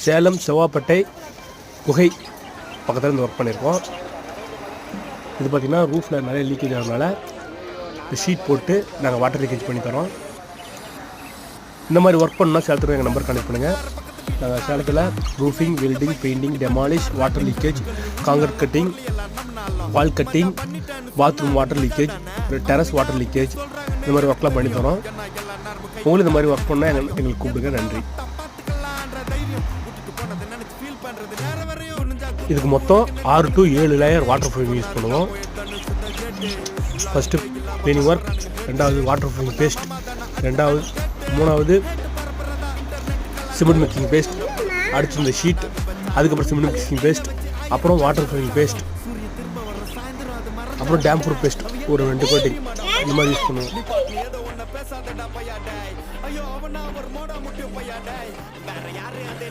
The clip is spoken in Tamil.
சேலம் செவ்வாப்பேட்டை குகை பக்கத்தில் இருந்து ஒர்க் பண்ணியிருக்கோம் இது பார்த்திங்கன்னா ரூஃபில் நிறைய லீக்கேஜ் ஆகிறதுனால இந்த ஷீட் போட்டு நாங்கள் வாட்டர் லீக்கேஜ் பண்ணி தரோம். இந்த மாதிரி ஒர்க் பண்ணால் சேலத்தில் எங்கள் நம்பர் கனெக்ட் பண்ணுங்கள் நாங்கள் சேலத்தில் roofing welding painting demolish water leakage concrete cutting wall cutting bathroom water leakage terrace water leakage இந்த மாதிரி ஒர்க்லாம் பண்ணி தரோம். உங்களுக்கு இந்த மாதிரி ஒர்க் பண்ணால் எங்களுக்கு கூப்பிடுங்க. நன்றி. இதுக்கு மொத்தம் ஆறு டு ஏழு லேயர் வாட்டர் ப்ரூஃபிங் யூஸ் பண்ணுவோம். ஃபஸ்ட்டு க்ளீனிங் ஒர்க் ரெண்டாவது வாட்டர் ப்ரூஃபிங் பேஸ்ட் ரெண்டாவது மூணாவது சிமெண்ட் மிக்சிங் பேஸ்ட் அடுத்து இந்த ஷீட் அதுக்கப்புறம் சிமெண்ட் மிக்சிங் பேஸ்ட் அப்புறம் வாட்டர் ப்ரூஃபிங் பேஸ்ட் அப்புறம் டேம் ப்ரூஃப் பேஸ்ட் ஒரு ரெண்டு கோட்டிங் இந்த மாதிரி யூஸ் பண்ணுவோம்.